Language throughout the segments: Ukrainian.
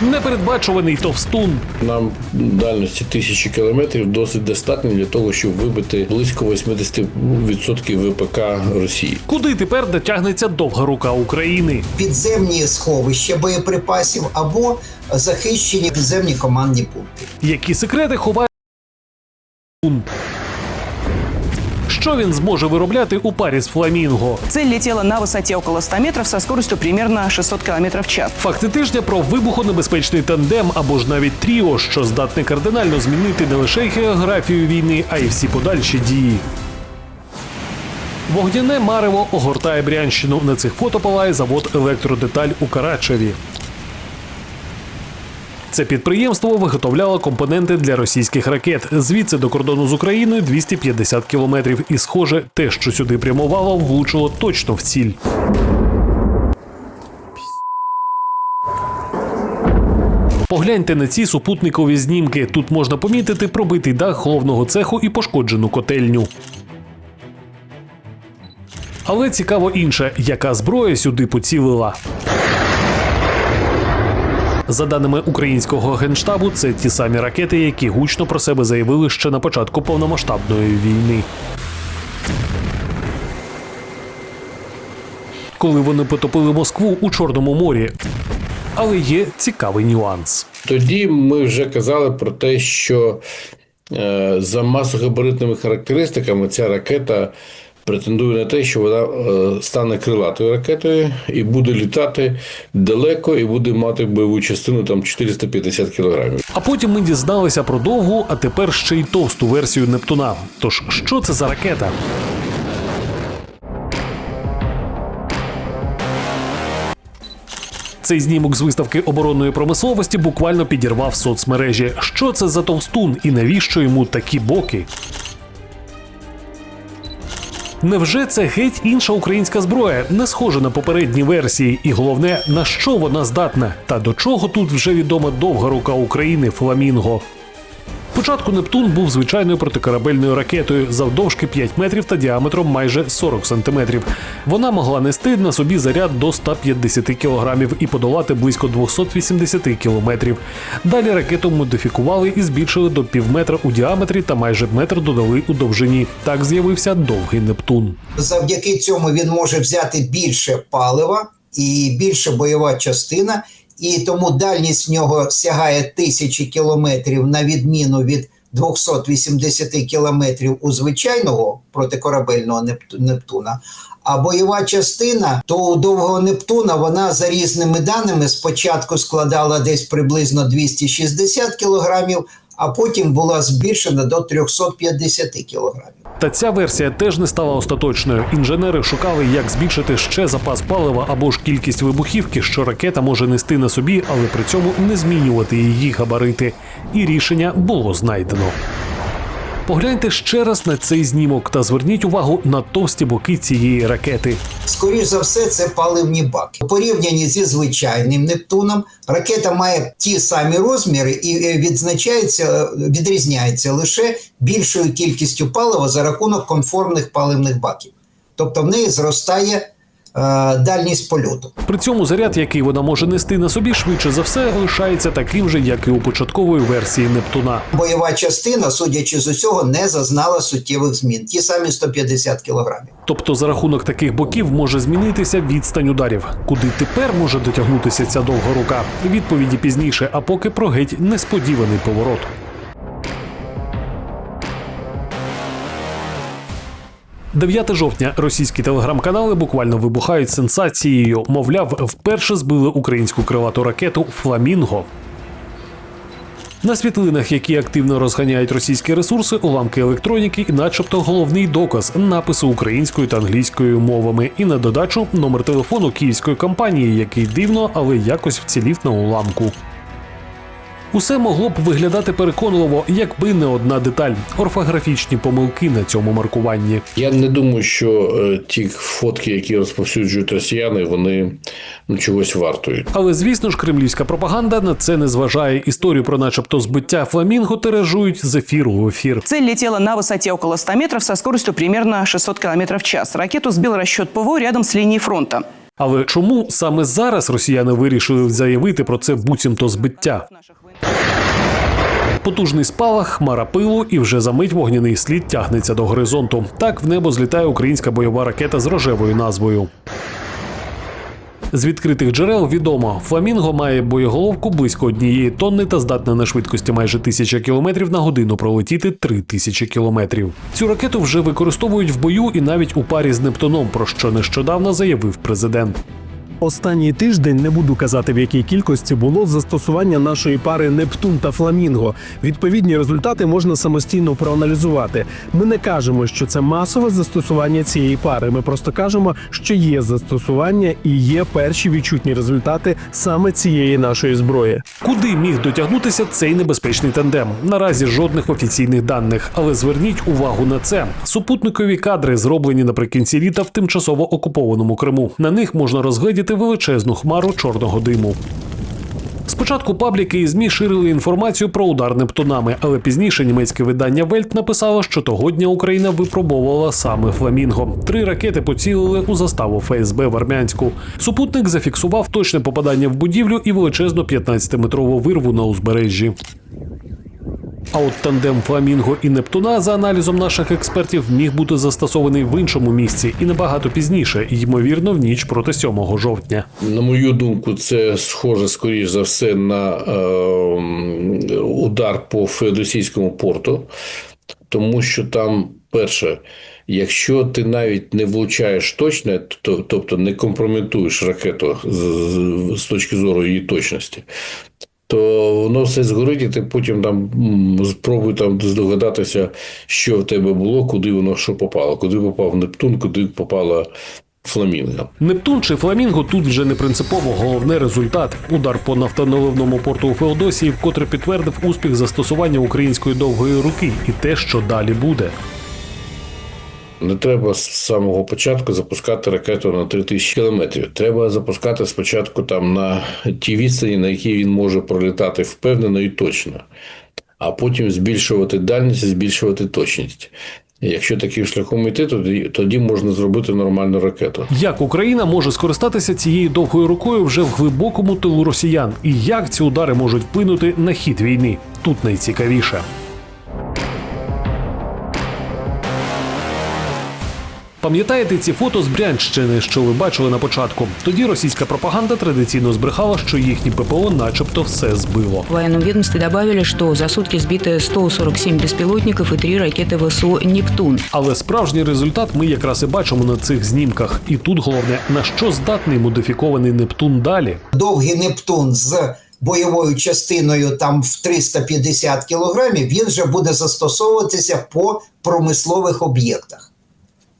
Непередбачуваний товстун. Нам дальності тисячі кілометрів досить достатньо для того, щоб вибити близько 80% ВПК Росії. Куди тепер дотягнеться довга рука України? підземні сховища боєприпасів або захищені підземні командні пункти. Які секрети ховає? Що він зможе виробляти у парі з фламінго? Цель летела на высоте около 100 метров со скоростью примерно 600 км в час. Факти тижня про вибухонебезпечний тандем або ж навіть тріо, що здатне кардинально змінити не лише географію війни, а й всі подальші дії. Вогняне марево огортає Брянщину. На цих фото палає завод електродеталь у Карачеві. Це підприємство виготовляло компоненти для російських ракет. Звідси до кордону з Україною 250 кілометрів. І, схоже, те, що сюди прямувало, влучило точно в ціль. Погляньте на ці супутникові знімки. Тут можна помітити пробитий дах головного цеху і пошкоджену котельню. Але цікаво інше, яка зброя сюди поцілила. За даними українського генштабу, це ті самі ракети, які гучно про себе заявили ще на початку повномасштабної війни. Коли вони потопили Москву у Чорному морі. Але є цікавий нюанс. Тоді ми вже казали про те, що е, за масогабаритними характеристиками ця ракета претендує на те, що вона е, стане крилатою ракетою і буде літати далеко, і буде мати бойову частину там 450 кілограмів. А потім ми дізналися про довгу, а тепер ще й товсту версію Нептуна. Тож що це за ракета? Цей знімок з виставки оборонної промисловості буквально підірвав соцмережі. Що це за товстун і навіщо йому такі боки? Невже це геть інша українська зброя, не схожа на попередні версії, і головне, на що вона здатна? Та до чого тут вже відома довга рука України Фламінго? Спочатку Нептун був звичайною протикорабельною ракетою завдовжки 5 метрів та діаметром майже 40 сантиметрів. Вона могла нести на собі заряд до 150 кілограмів і подолати близько 280 кілометрів. Далі ракету модифікували і збільшили до півметра у діаметрі та майже метр додали у довжині. Так з'явився довгий Нептун. Завдяки цьому він може взяти більше палива і більше бойова частина, і тому дальність в нього сягає тисячі кілометрів на відміну від 280 кілометрів у звичайного протикорабельного Непту- Нептуна. А бойова частина то у довгого Нептуна вона за різними даними спочатку складала десь приблизно 260 кілограмів, а потім була збільшена до 350 кілограмів. Та ця версія теж не стала остаточною. Інженери шукали, як збільшити ще запас палива або ж кількість вибухівки, що ракета може нести на собі, але при цьому не змінювати її габарити. І рішення було знайдено. Погляньте ще раз на цей знімок та зверніть увагу на товсті боки цієї ракети. Скоріш за все, це паливні баки. У порівнянні зі звичайним Нептуном ракета має ті самі розміри і е, відзначається, е, відрізняється лише більшою кількістю палива за рахунок конформних паливних баків. Тобто в неї зростає дальність польоту. При цьому заряд, який вона може нести на собі, швидше за все лишається таким же, як і у початкової версії Нептуна. Бойова частина, судячи з усього, не зазнала суттєвих змін. Ті самі 150 кілограмів. Тобто за рахунок таких боків може змінитися відстань ударів. Куди тепер може дотягнутися ця довга рука? Відповіді пізніше, а поки про геть несподіваний поворот. «9 жовтня російські телеграм-канали буквально вибухають сенсацією. Мовляв, вперше збили українську крилату ракету Фламінго. На світлинах, які активно розганяють російські ресурси, уламки електроніки, і начебто головний доказ написи українською та англійською мовами, і на додачу номер телефону київської компанії, який дивно, але якось вцілів на уламку. Усе могло б виглядати переконливо, якби не одна деталь орфографічні помилки на цьому маркуванні. Я не думаю, що е, ті фотки, які розповсюджують росіяни, вони ну, чогось вартують. Але звісно ж, кремлівська пропаганда на це не зважає. Історію про, начебто, збиття фламінго тиражують з ефіру в ефір. Цель летела на высоте около 100 метров со скоростью примерно 600 км в час. Ракету сбил расчет ПВО рядом с линией фронта. Але чому саме зараз росіяни вирішили заявити про це буцімто збиття? Потужний спалах, хмара пилу, і вже за мить вогняний слід тягнеться до горизонту. Так в небо злітає українська бойова ракета з рожевою назвою. З відкритих джерел відомо, фламінго має боєголовку близько однієї тонни та здатна на швидкості майже тисяча кілометрів на годину пролетіти три тисячі кілометрів. Цю ракету вже використовують в бою і навіть у парі з Нептуном, про що нещодавно заявив президент. Останній тиждень не буду казати в якій кількості було застосування нашої пари Нептун та Фламінго. Відповідні результати можна самостійно проаналізувати. Ми не кажемо, що це масове застосування цієї пари. Ми просто кажемо, що є застосування і є перші відчутні результати саме цієї нашої зброї. Куди міг дотягнутися цей небезпечний тандем? Наразі жодних офіційних даних, але зверніть увагу на це. Супутникові кадри зроблені наприкінці літа в тимчасово окупованому Криму. На них можна розгледіти величезну хмару чорного диму. Спочатку пабліки і змі ширили інформацію про удар Нептунами, але пізніше німецьке видання Вельт написало, що того дня Україна випробовувала саме фламінго. Три ракети поцілили у заставу ФСБ в Армянську. Супутник зафіксував точне попадання в будівлю і величезну 15-метрову вирву на узбережжі. А от тандем Фламінго і Нептуна, за аналізом наших експертів, міг бути застосований в іншому місці і набагато пізніше, ймовірно, в ніч проти 7 жовтня. На мою думку, це схоже, скоріш за все, на е, удар по Феодосійському порту, тому що там, перше, якщо ти навіть не влучаєш точно, тобто не компрометуєш ракету з точки зору її точності. То воно все згорить, і ти потім там спробуй там здогадатися, що в тебе було, куди воно що попало, куди попав Нептун, куди попала Фламінго. Нептун чи Фламінго тут вже не принципово. Головне результат. Удар по нафтоналивному порту у Феодосії вкотре підтвердив успіх застосування української довгої руки і те, що далі буде. Не треба з самого початку запускати ракету на 3000 кілометрів. Треба запускати спочатку там на ті відстані, на які він може пролітати впевнено і точно, а потім збільшувати дальність, збільшувати точність. Якщо таким шляхом йти, тоді, тоді можна зробити нормальну ракету. Як Україна може скористатися цією довгою рукою вже в глибокому тилу росіян, і як ці удари можуть вплинути на хід війни? Тут найцікавіше. Пам'ятаєте ці фото з Брянщини, що ви бачили на початку? Тоді російська пропаганда традиційно збрехала, що їхні ППО, начебто, все збило. В военном ведомстве добавили, что за сутки сбиты 147 беспилотников и три ракеты ВСУ «Нептун». Але справжній результат ми якраз і бачимо на цих знімках. І тут головне на що здатний модифікований Нептун далі. довгий Нептун з бойовою частиною там в 350 кілограмів, він вже буде застосовуватися по промислових об'єктах.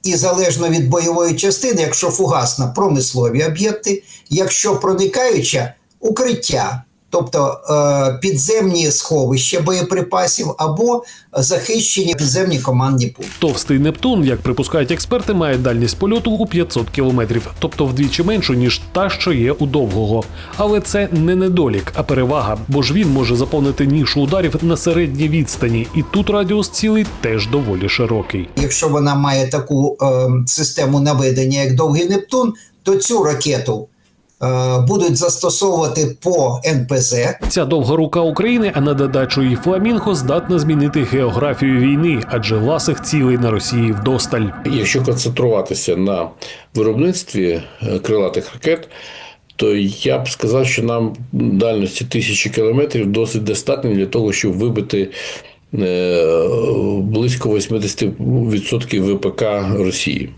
І залежно від бойової частини, якщо фугасна промислові об'єкти, якщо проникаюча укриття, тобто е, підземні сховища боєприпасів або захищені підземні командні пункти. Товстий Нептун, як припускають експерти, має дальність польоту у 500 кілометрів, тобто вдвічі меншу ніж та, що є у довгого. Але це не недолік, а перевага, бо ж він може заповнити нішу ударів на середній відстані, і тут радіус цілий теж доволі широкий. Якщо вона має таку е, систему наведення, як довгий Нептун, то цю ракету будуть застосовувати по НПЗ. Ця довга рука України, а на додачу і Фламінго здатна змінити географію війни, адже ласих цілей на Росії вдосталь. Якщо концентруватися на виробництві е, крилатих ракет, то я б сказав, що нам дальності тисячі кілометрів досить достатньо для того, щоб вибити е, близько 80% ВПК Росії.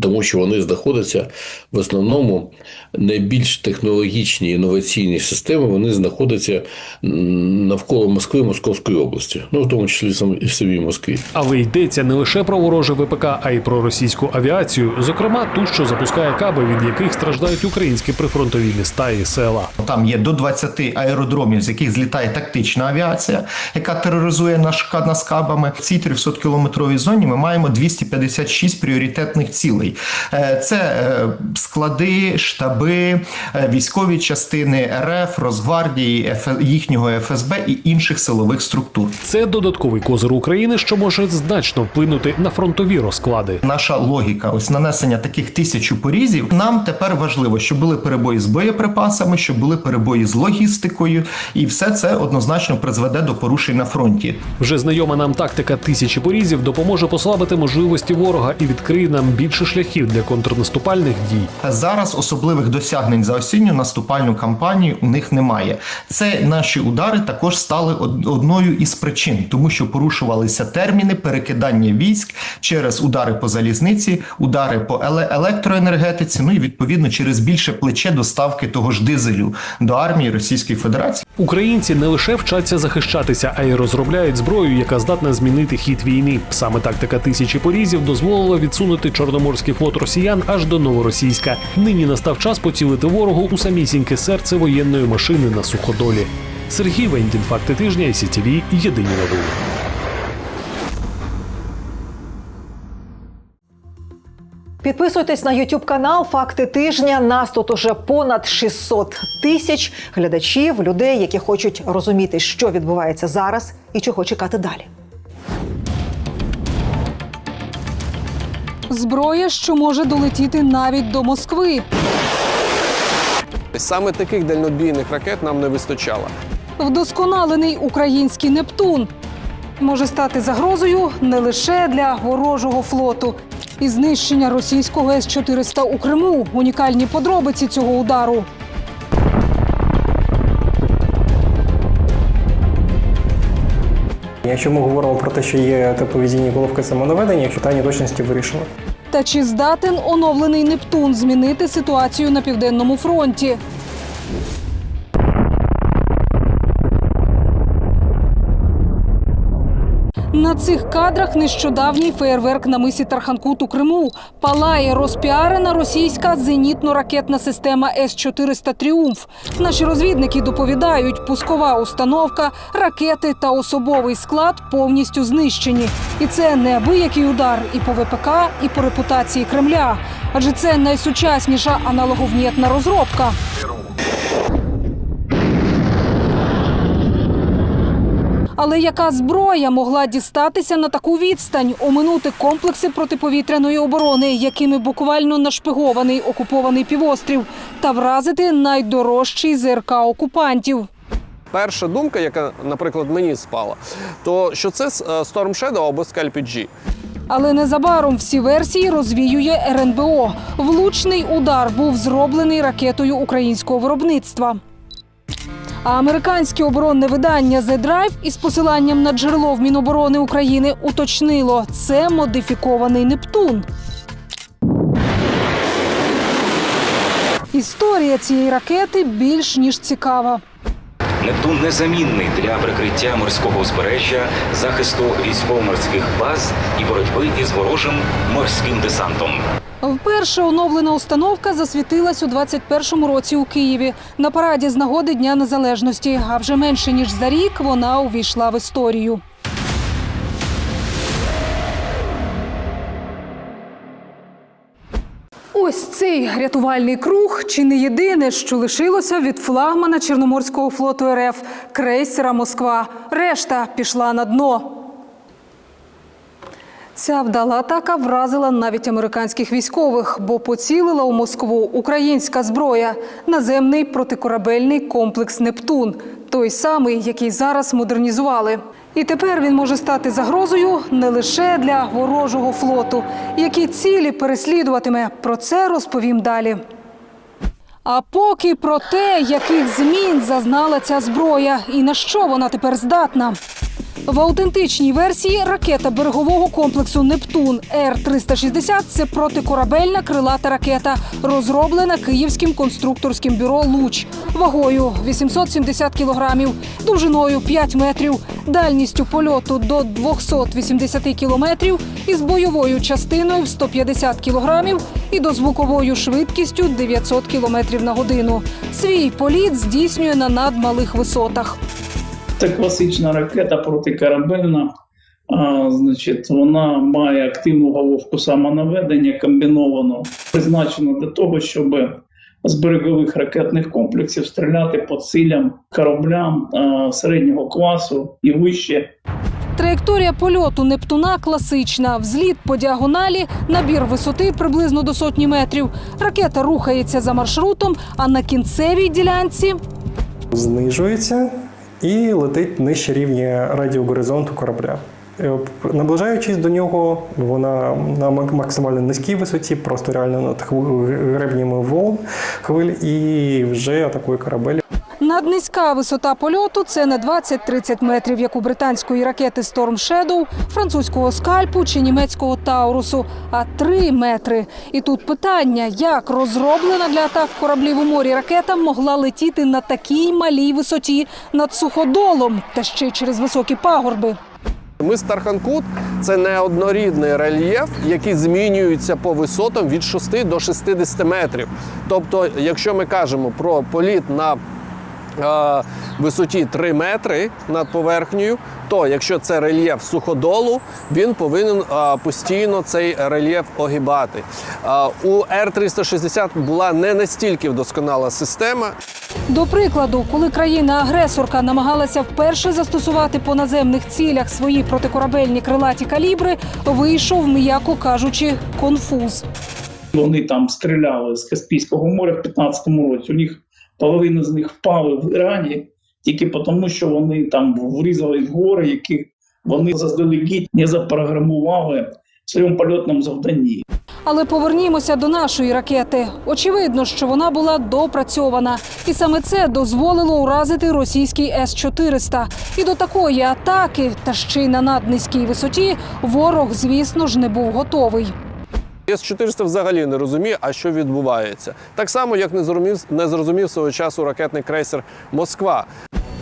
Тому що вони знаходяться в основному найбільш технологічні інноваційні системи, вони знаходяться навколо Москви, Московської області, ну в тому числі сам- і в самій Москві. Але йдеться не лише про вороже ВПК, а й про російську авіацію, зокрема ту, що запускає каби, від яких страждають українські прифронтові міста і села. Там є до 20 аеродромів, з яких злітає тактична авіація, яка тероризує наш нас кабами. В цій 300-кілометровій зоні ми маємо 256 пріоритетних цілей. Цілей. Е, Це е, склади, штаби, е, військові частини РФ, Росгвардії, їхнього ФСБ і інших силових структур. Це додатковий козир України, що може значно вплинути на фронтові розклади. Наша логіка, ось нанесення таких тисячу порізів. Нам тепер важливо, щоб були перебої з боєприпасами, щоб були перебої з логістикою, і все це однозначно призведе до порушень на фронті. Вже знайома нам тактика тисячі порізів допоможе послабити можливості ворога і відкриє нам більше шляхів для контрнаступальних дій. Зараз особливих досягнень за осінню наступальну кампанію у них немає. Це наші удари також стали одною із причин, тому що порушувалися терміни перекидання військ через удари по залізниці, удари по електроенергетиці. Ну і відповідно через більше плече доставки того ж дизелю до армії Російської Федерації. Українці не лише вчаться захищатися, а й розробляють зброю, яка здатна змінити хід війни. Саме тактика тисячі порізів дозволила відсунути чорноморський флот росіян аж до новоросійська. Нині настав час поцілити ворогу у самісіньке серце воєнної машини на суходолі. Сергій Вендін, факти тижня, ICTV, єдині новини. Підписуйтесь на YouTube канал Факти тижня. Нас тут уже понад 600 тисяч глядачів, людей, які хочуть розуміти, що відбувається зараз і чого чекати далі. Зброя, що може долетіти навіть до Москви. Саме таких дальнобійних ракет нам не вистачало. Вдосконалений український Нептун може стати загрозою не лише для ворожого флоту. І знищення російського С-400 у Криму унікальні подробиці цього удару. Якщо ми говоримо про те, що є тепловізійні головки самонаведення, питання точності вирішено. Та чи здатен оновлений Нептун змінити ситуацію на південному фронті? На цих кадрах нещодавній феєрверк на мисі Тарханкут у Криму палає розпіарена російська зенітно-ракетна система С-400 Тріумф. Наші розвідники доповідають, пускова установка, ракети та особовий склад повністю знищені. І це неабиякий удар і по ВПК, і по репутації Кремля. Адже це найсучасніша аналоговнєтна розробка. Але яка зброя могла дістатися на таку відстань, оминути комплекси протиповітряної оборони, якими буквально нашпигований окупований півострів, та вразити найдорожчий ЗРК окупантів? Перша думка, яка, наприклад, мені спала, то що це е, Storm Shadow або Scalp G. Але незабаром всі версії розвіює РНБО. Влучний удар був зроблений ракетою українського виробництва. А американське оборонне видання The Drive із посиланням на джерело в Міноборони України уточнило, це модифікований Нептун. Історія цієї ракети більш ніж цікава. Нептун незамінний для прикриття морського узбережжя, захисту військово-морських баз і боротьби із ворожим морським десантом. Вперше оновлена установка засвітилась у 21-му році у Києві на параді з нагоди Дня Незалежності. А вже менше ніж за рік вона увійшла в історію. Ось цей рятувальний круг чи не єдине, що лишилося від флагмана Чорноморського флоту РФ крейсера Москва. Решта пішла на дно. Ця вдала атака вразила навіть американських військових, бо поцілила у Москву українська зброя наземний протикорабельний комплекс Нептун, той самий, який зараз модернізували. І тепер він може стати загрозою не лише для ворожого флоту, які цілі переслідуватиме. Про це розповім далі. А поки про те, яких змін зазнала ця зброя і на що вона тепер здатна. В аутентичній версії ракета берегового комплексу Нептун Р-360 – це протикорабельна крилата ракета, розроблена київським конструкторським бюро Луч вагою 870 кілограмів, довжиною 5 метрів, дальністю польоту до 280 кілометрів із бойовою частиною в 150 кілограмів і дозвуковою швидкістю 900 кілометрів на годину. Свій політ здійснює на надмалих висотах. Це класична ракета протикорабельна, А, значить, вона має активну головку самонаведення комбіновану, призначену для того, щоб з берегових ракетних комплексів стріляти по цілям кораблям а, середнього класу і вище. Траєкторія польоту Нептуна класична. Взліт по діагоналі, набір висоти приблизно до сотні метрів. Ракета рухається за маршрутом, а на кінцевій ділянці Знижується і летить нижче рівня радіогоризонту корабля. Е, Наближаючись до нього, вона на максимально низькій висоті, просто реально над гребнями волн хвиль, і вже атакує корабель. Наднизька висота польоту це не 20-30 метрів, як у британської ракети Storm Shadow, французького скальпу чи німецького Таурусу, а 3 метри. І тут питання, як розроблена для атак кораблів у морі ракета могла летіти на такій малій висоті над суходолом та ще й через високі пагорби. Мис Тарханкут це неоднорідний рельєф, який змінюється по висотам від 6 до 60 метрів. Тобто, якщо ми кажемо про політ на висоті 3 метри над поверхнею, то якщо це рельєф суходолу, він повинен е, постійно цей рельєф огибати. Е, у Р-360 була не настільки вдосконала система, До прикладу, коли країна-агресорка намагалася вперше застосувати по наземних цілях свої протикорабельні крилаті калібри, вийшов, м'яко кажучи, конфуз. Вони там стріляли з Каспійського моря в 15-му році. У них половина з них впали в Ірані тільки тому, що вони там врізались в гори, які вони заздалегідь не запрограмували в своєму польотному завданні. Але повернімося до нашої ракети. Очевидно, що вона була допрацьована, і саме це дозволило уразити російський С-400. І до такої атаки, та ще й на наднизькій висоті, ворог, звісно ж, не був готовий. С-400 взагалі не розуміє, а що відбувається. Так само, як не зрозумів, не зрозумів свого часу ракетний крейсер Москва.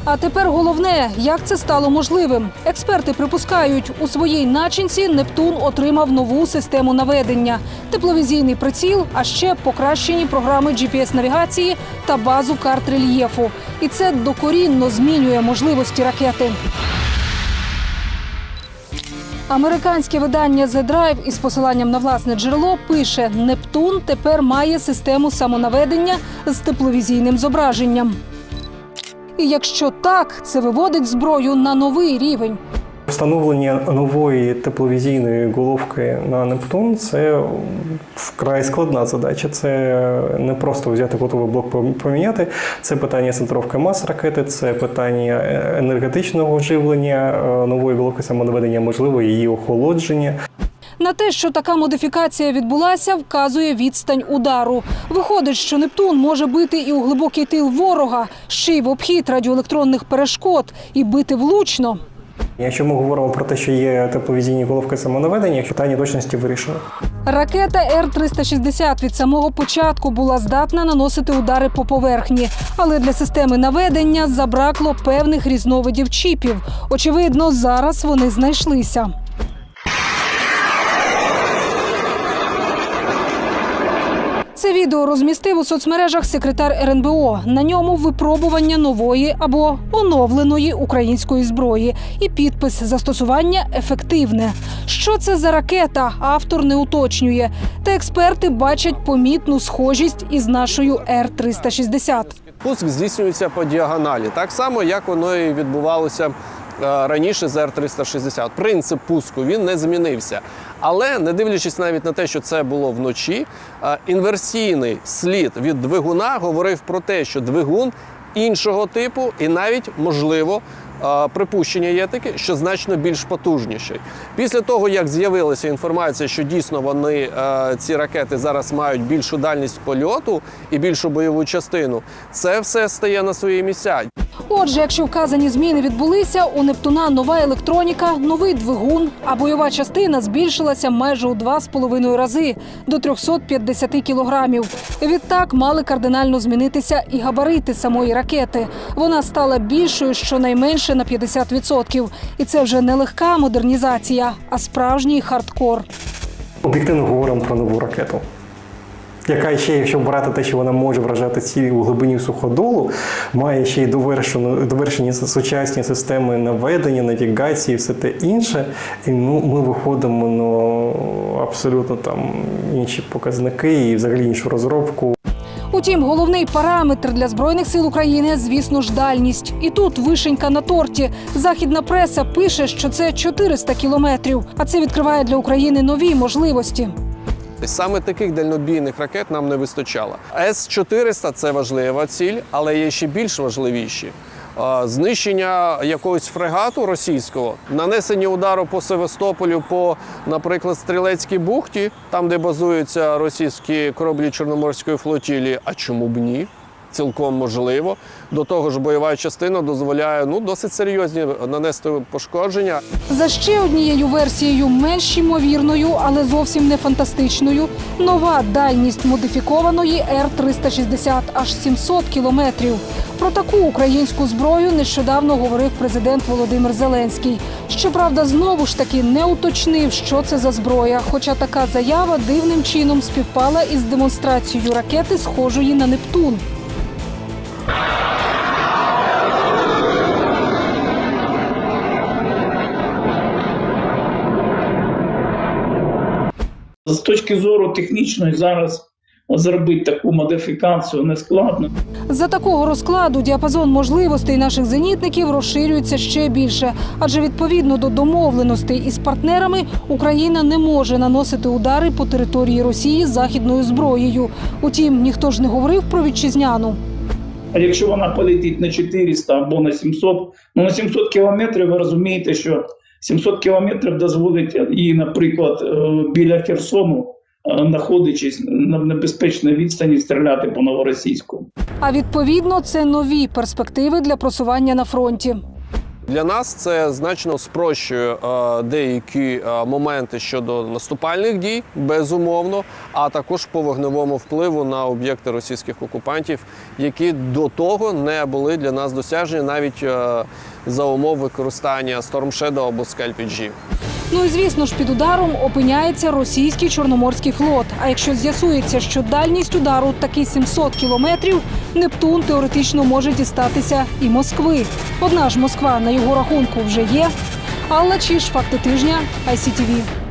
А тепер головне, як це стало можливим. Експерти припускають, у своїй начинці Нептун отримав нову систему наведення, тепловізійний приціл, а ще покращені програми GPS-навігації та базу карт рельєфу. І це докорінно змінює можливості ракети. Американське видання The Drive із посиланням на власне джерело пише: Нептун тепер має систему самонаведення з тепловізійним зображенням. І якщо так, це виводить зброю на новий рівень. Встановлення нової тепловізійної головки на Нептун це вкрай складна задача. Це не просто взяти готовий блок поміняти. Це питання центровки мас ракети, це питання е, енергетичного живлення е, нової головки самонаведення, можливо, її охолодження. На те, що така модифікація відбулася, вказує відстань удару. Виходить, що Нептун може бити і у глибокий тил ворога, ще й в обхід радіоелектронних перешкод, і бити влучно. Якщо ми говоримо про те, що є тепловізійні головки самонаведення, питання точності вирішено. Ракета Р-360 від самого початку була здатна наносити удари по поверхні, але для системи наведення забракло певних різновидів чіпів. Очевидно, зараз вони знайшлися. Це відео розмістив у соцмережах секретар РНБО. На ньому випробування нової або оновленої української зброї і підпис застосування ефективне. Що це за ракета? Автор не уточнює. Та експерти бачать помітну схожість із нашою Р-360. Пуск здійснюється по діагоналі, так само, як воно і відбувалося раніше з Р-360. Принцип пуску він не змінився. Але не дивлячись навіть на те, що це було вночі, е, інверсійний слід від двигуна говорив про те, що двигун іншого типу і навіть можливо. Припущення є таке, що значно більш потужніший. Після того, як з'явилася інформація, що дійсно вони е, ці ракети зараз мають більшу дальність польоту і більшу бойову частину, це все стає на свої місця. Отже, якщо вказані зміни відбулися, у Нептуна нова електроніка, новий двигун, а бойова частина збільшилася майже у два з половиною рази до 350 кілограмів. Відтак мали кардинально змінитися і габарити самої ракети. Вона стала більшою щонайменше на 50%. І це вже не легка модернізація, а справжній хардкор. Об'єктивно говоримо про нову ракету. яка ще, якщо брати те, що вона може вражати цілі у глибині суходолу, має ще й довершені сучасні системи наведення, навігації, все те інше. І ну, ми виходимо на абсолютно там інші показники і взагалі іншу розробку. Утім, головний параметр для збройних сил України, звісно ж, дальність. І тут вишенька на торті. Західна преса пише, що це 400 кілометрів, а це відкриває для України нові можливості. Саме таких дальнобійних ракет нам не вистачало. С-400 – це важлива ціль, але є ще більш важливіші. Знищення якогось фрегату російського, нанесення удару по Севастополю, по, наприклад, Стрілецькій бухті, там, де базуються російські кораблі Чорноморської флотілії. А чому б ні? Цілком можливо. До того ж, бойова частина дозволяє ну досить серйозні нанести пошкодження. За ще однією версією, менш ймовірною, але зовсім не фантастичною, нова дальність модифікованої Р-360 аж 700 кілометрів. Про таку українську зброю нещодавно говорив президент Володимир Зеленський. Щоправда, знову ж таки не уточнив, що це за зброя. Хоча така заява дивним чином співпала із демонстрацією ракети, схожої на Нептун. З точки зору технічної зараз зробити таку модифікацію не складно. За такого розкладу діапазон можливостей наших зенітників розширюється ще більше, адже відповідно до домовленостей із партнерами Україна не може наносити удари по території Росії західною зброєю. Утім, ніхто ж не говорив про вітчизняну. А якщо вона полетить на 400 або на 700, ну на 700 кілометрів ви розумієте, що 700 кілометрів дозволить їй, наприклад, е, біля Херсону, Находячись знаходячись на небезпечній відстані, стріляти по новоросійську. А відповідно, це нові перспективи для просування на фронті. Для нас це значно спрощує е, деякі е, моменти щодо наступальних дій, безумовно, а також по вогневому впливу на об'єкти російських окупантів, які до того не були для нас досяжні навіть е, за умов використання Storm Shadow або Scalp G. Ну і звісно ж, під ударом опиняється російський чорноморський флот. А якщо з'ясується, що дальність удару таки 700 кілометрів, Нептун теоретично може дістатися і Москви. Одна ж Москва на його рахунку вже є. Алла Чіш, факти тижня, ICTV.